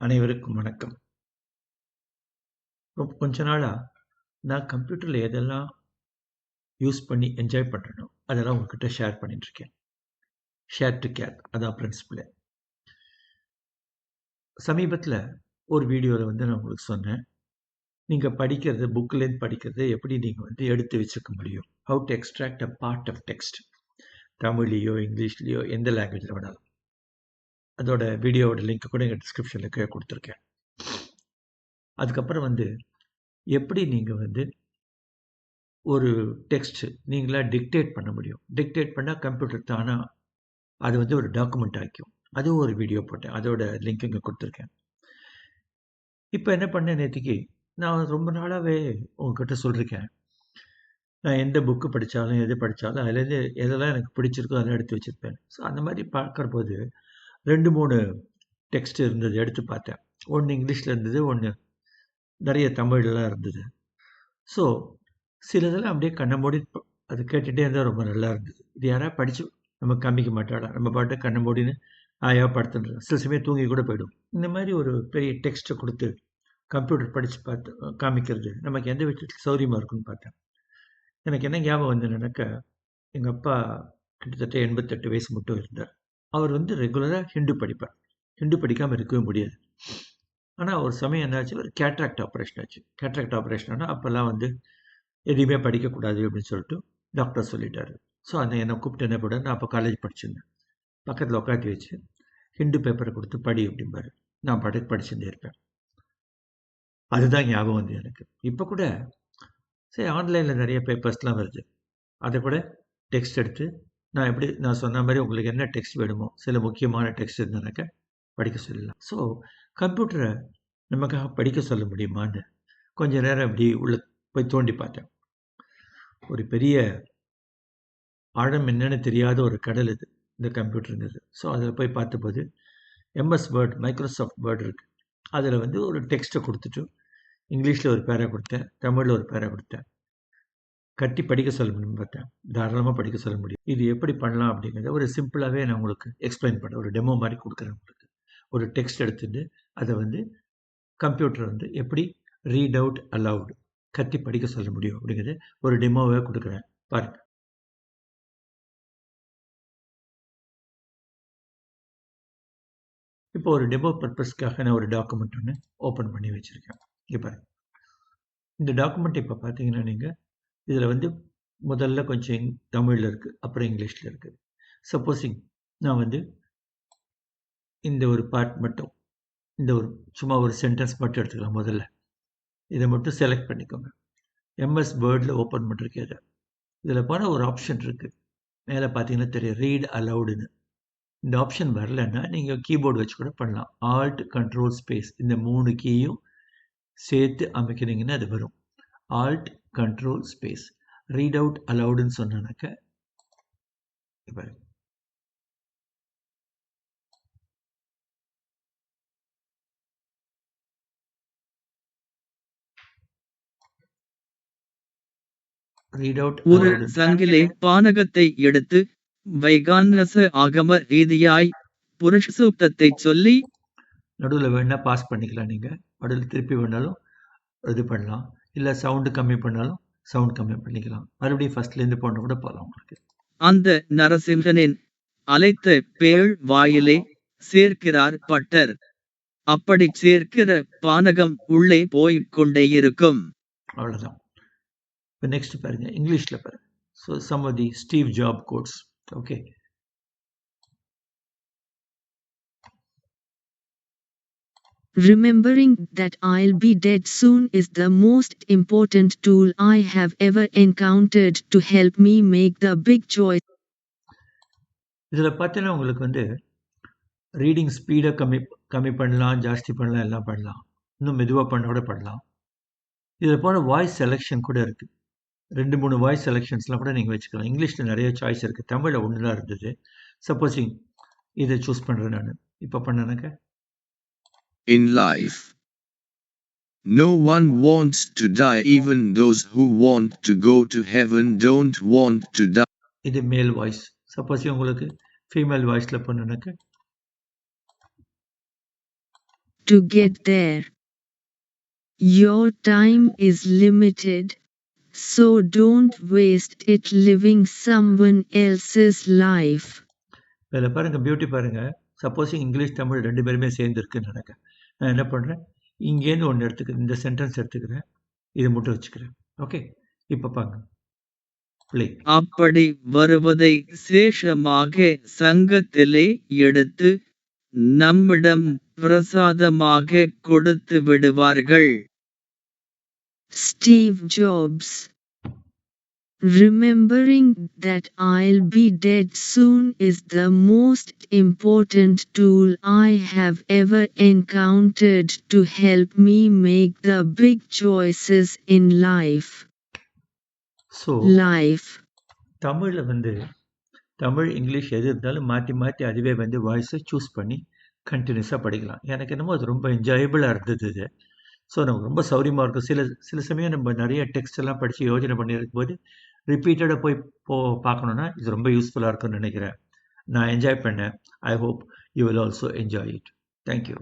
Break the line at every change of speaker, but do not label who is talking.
அனைவருக்கும் வணக்கம். இப்போ கொஞ்ச நாளாக நான் கம்ப்யூட்டரில் எதெல்லாம் யூஸ் பண்ணி என்ஜாய் பண்ணுறனோ அதெல்லாம் உங்ககிட்ட ஷேர் பண்ணிட்டுருக்கேன். ஷேர் டு கேர் அதான் பிரின்சிபிள் சமீபத்தில் ஒரு வீடியோவில் வந்து நான் உங்களுக்கு சொன்னேன். நீங்கள் படிக்கிறது புக்லேருந்து படிக்கிறது எப்படி நீங்கள் வந்து எடுத்து வச்சுக்க முடியும்? How to extract a part of text. தமிழ்லேயோ இங்கிலீஷ்லேயோ எந்த லாங்குவேஜில் வேணாலும். அதோட வீடியோவோட லிங்க் கூட எங்கள் டிஸ்கிரிப்ஷனில் கீழ கொடுத்துருக்கேன் அதுக்கப்புறம் வந்து, எப்படி நீங்கள் வந்து ஒரு டெக்ஸ்ட் நீங்களா டிக்டேட் பண்ண முடியும்? டிக்டேட் பண்ணால் கம்ப்யூட்டர் தானா அது வந்து ஒரு டாக்குமெண்ட் ஆக்கிக்கும். அதுவும் ஒரு வீடியோ போட்டேன். அதோட லிங்க் இங்கே கொடுத்துருக்கேன் இப்போ என்ன பண்ணேன் நேற்றுக்கு நான் ரொம்ப நாளாகவே உங்ககிட்ட சொல்லியிருக்கேன் நான் எந்த புக்கு படித்தாலும் எது படித்தாலும் அதுலேருந்து எதெல்லாம் எனக்கு பிடிச்சிருக்கோ அதெல்லாம் எடுத்து வச்சிருப்பேன். ஸோ அந்த மாதிரி பார்க்குற போது 2, 3 டெக்ஸ்ட் இருந்தது எடுத்து பார்த்தேன். ஒன்று இங்கிலீஷில் இருந்தது, ஒன்று நிறைய தமிழ்லலாம் இருந்தது. ஸோ சிலதெல்லாம் அப்படியே கண்ண மூடி அது கேட்டுகிட்டே இருந்தால் ரொம்ப நல்லா இருந்தது. இது யாராவது படித்து நம்ம காமிக்க மாட்டாளா? நம்ம பாட்டு கண்ண மூடின்னு ஆயா படுத்துன்றோம். சில சமயம் தூங்கி கூட போயிடும். இந்த மாதிரி ஒரு பெரிய டெக்ஸ்ட்டை கொடுத்து கம்ப்யூட்டர் படித்து பார்த்து காமிக்கிறது நமக்கு எந்த விஷயத்தில் சௌரியமாக இருக்குன்னு பார்த்தேன். எனக்கு என்ன ஞாபகம் வந்ததுனாக்க, எங்கள் அப்பா கிட்டத்தட்ட 88 வயசு மட்டும் இருந்தார். அவர் வந்து ரெகுலராக ஹிந்து படிப்பார். ஹிந்து படிக்காமல் இருக்கவே முடியாது. ஆனால் ஒரு சமயம் என்னாச்சு, ஒரு கேட்ராக்ட் ஆப்ரேஷன் ஆச்சு. கேட்ராக்ட் ஆப்ரேஷன்னா அப்போல்லாம் வந்து எதையுமே படிக்கக்கூடாது அப்படின்னு சொல்லிட்டு டாக்டர் சொல்லிட்டாரு. ஸோ அந்த என்னை கூப்பிட்டு என்ன பண்ணாரு, நான் அப்போ காலேஜ் படிச்சிருந்தேன். பக்கத்தில் உட்காந்து வச்சு, ஹிந்து பேப்பரை கொடுத்து படி அப்படிம்பாரு. நான் படி படிச்சுட்டே இருப்பேன். அதுதான் ஞாபகம் வந்து எனக்கு. இப்போ கூட சரி ஆன்லைனில் நிறைய பேப்பர்ஸ்லாம் வருது. அதை கூட டெக்ஸ்ட் எடுத்து நான் எப்படி நான் சொன்ன மாதிரி உங்களுக்கு என்ன டெக்ஸ்ட் வேணுமோ, சில முக்கியமான டெக்ஸ்ட் இருந்தாக்க படிக்க சொல்லலாம். ஸோ கம்ப்யூட்டரை நமக்காக படிக்க சொல்ல முடியுமான்னு கொஞ்சம் நேரம் இப்படி உள்ள போய் தோண்டி பார்த்தேன். ஒரு பெரிய ஆழம் என்னன்னு தெரியாத ஒரு கடல் இது. இந்த கம்ப்யூட்டர்ங்கிறது. ஸோ அதில் போய் பார்த்தபோது, எம்எஸ் வேர்ட், மைக்ரோசாஃப்ட் வேர்ட் இருக்குது அதில் வந்து ஒரு டெக்ஸ்ட்டை கொடுத்துட்டு இங்கிலீஷில் ஒரு பேரா கொடுத்தேன் தமிழில் ஒரு பேரா கொடுத்தேன் கட்டி படிக்க சொல்ல முடியும்னு பார்த்தேன். தாராளமாக படிக்க சொல்ல முடியும். இது எப்படி பண்ணலாம் அப்படிங்கிறத ஒரு சிம்பிளாகவே நான் உங்களுக்கு எக்ஸ்ப்ளைன் பண்றேன். ஒரு டெமோ மாதிரி கொடுக்குறேன் உங்களுக்கு. ஒரு டெக்ஸ்ட் எடுத்துட்டு, அதை வந்து கம்ப்யூட்டர் வந்து எப்படி ரீட் அவுட் அலவுட் கத்தி படிக்க சொல்ல முடியும் அப்படிங்கிறத ஒரு டெமோவே கொடுக்குறேன் பாருங்க. இப்போ ஒரு டெமோ பர்பஸ்க்காக நான் ஒரு டாக்குமெண்ட் ஒன்று ஓப்பன் பண்ணி வச்சுருக்கேன் இங்க பாருங்கள் இந்த டாக்குமெண்ட் இப்போ பார்த்தீங்கன்னா நீங்கள் இதில் வந்து முதல்ல கொஞ்சம் தமிழில் இருக்குது அப்புறம் இங்கிலீஷில் இருக்குது சப்போஸிங் நான் வந்து இந்த ஒரு பார்ட் மட்டும், இந்த ஒரு சும்மா ஒரு சென்டென்ஸ் மட்டும் எடுத்துக்கலாம் முதல்ல. இதை மட்டும் செலக்ட் பண்ணிக்கோங்க. எம்எஸ் வேர்டில் ஓப்பன் பண்ணிருக்கேன் இதை இதில் போனால் ஒரு ஆப்ஷன் இருக்குது மேலே பார்த்தீங்கன்னா தெரியும். ரீட் அலவுடுன்னு இந்த ஆப்ஷன் வரலன்னா, நீங்கள் கீபோர்டு வச்சு கூட பண்ணலாம். ஆல்ட், கண்ட்ரோல், ஸ்பேஸ் இந்த மூணு கீயும் சேர்த்து அமைக்கிறீங்கன்னா அது வரும். Alt, control, space. Read out அலவுட்ன்னு. Read out
ஒரு சங்கிலே பானகத்தை எடுத்து, வைகானச ஆகம ரீதியாய் புருஷ சூக்தத்தைச் சொல்லி
நடுவுல வேணா பாஸ் பண்ணிக்கலாம் நீங்க. நடுவுல திருப்பி வேணாலும் இது பண்ணலாம். இல்ல சவுண்ட் கம்மி பண்ணாலும் சவுண்ட் கம்மி பண்ணிக்கலாம். மறுபடியும் ஃபர்ஸ்ட்லேருந்து போனா கூட போலாம் உங்களுக்கு.
அந்த நரசிம்ஹனின் அலைத்த பேழ் வாயிலே சேர்க்கிறார் பட்டர். அப்படிச் சேர்க்கிற பானகம் உள்ளே போய்க் கொண்டே இருக்கும்.
அவ்வளவுதான். இப்ப நெக்ஸ்ட் பாருங்க. இங்கிலீஷ்ல பாருங்க. So some of the Steve Jobs quotes. Okay.
Remembering that I'll be dead soon is the most important tool I have ever encountered to help me make the big choice.
இதில் பார்த்தீங்கன்னா உங்களுக்கு வந்து reading ஸ்பீடை கம்மி கம்மி பண்ணலாம், ஜாஸ்தி பண்ணலாம், எல்லாம் பண்ணலாம். இன்னும் மெதுவாக பண்ண கூட பண்ணலாம். இதில் போன வாய்ஸ் செலக்ஷன் கூட இருக்குது ரெண்டு மூணு வாய்ஸ் செலக்ஷன்ஸ்லாம் கூட நீங்கள் வச்சுக்கலாம். இங்கிலீஷில் நிறைய சாய்ஸ் இருக்குது தமிழில் ஒன்று தான் இருந்தது. சப்போஸிங் இதை சூஸ் பண்ணுறேன் நான் இப்போ பண்ணேனாக்க
In life, no one wants to die, even those who want to go to heaven don't want to die.
இது மேல் வாய்ஸ். சப்போஸ் உங்களுக்கு ஃபீமேல் வாய்ஸ்ல பண்ணேனாக்க
to get there. Your time is limited, so don't waste it living someone else's life.
இதில் பாருங்கள் beauty பாருங்கள் supposing English Tamil ரெண்டு பேருமே சேர்ந்து இருக்குன்னு நினைக்க நான் என்ன பண்ணுறேன் இங்கேருந்து ஒன்று எடுத்துக்கிறேன். இந்த சென்டென்ஸ் எடுத்துக்கிறேன். இதை மட்டும் வச்சுக்கிறேன். ஓகே இப்போ பாருங்க. ப்ளே
அப்படி வருவதை சேஷமாக சங்கத்திலே எடுத்து நம்மிடம் பிரசாதமாக கொடுத்து விடுவார்கள்.
Steve Jobs. Remembering that I'll be dead soon is the most important tool I have ever encountered to help me make the big choices in life.
So
Life.
தமிழில் வந்து தமிழ் இங்கிலீஷ் எது இருந்தாலும் மாற்றி மாற்றி அதுவே வந்து வாய்ஸை சூஸ் பண்ணி கண்டினியூஸாக படிக்கலாம் எனக்கு என்னமோ அது ரொம்ப என்ஜாயபிளாக இருந்தது இது ஸோ நமக்கு ரொம்ப சௌரியமாக இருக்கும் சில சில சமயம் நம்ம நிறைய டெக்ஸ்ட் எல்லாம் படித்து யோஜனை பண்ணியிருக்கும் போது ரிப்பீட்டடாக போய் போ பார்க்கணுன்னா இது ரொம்ப யூஸ்ஃபுல்லாக இருக்கும்னு நினைக்கிறேன். நான் என்ஜாய் பண்ணேன். I hope you will also enjoy it thank you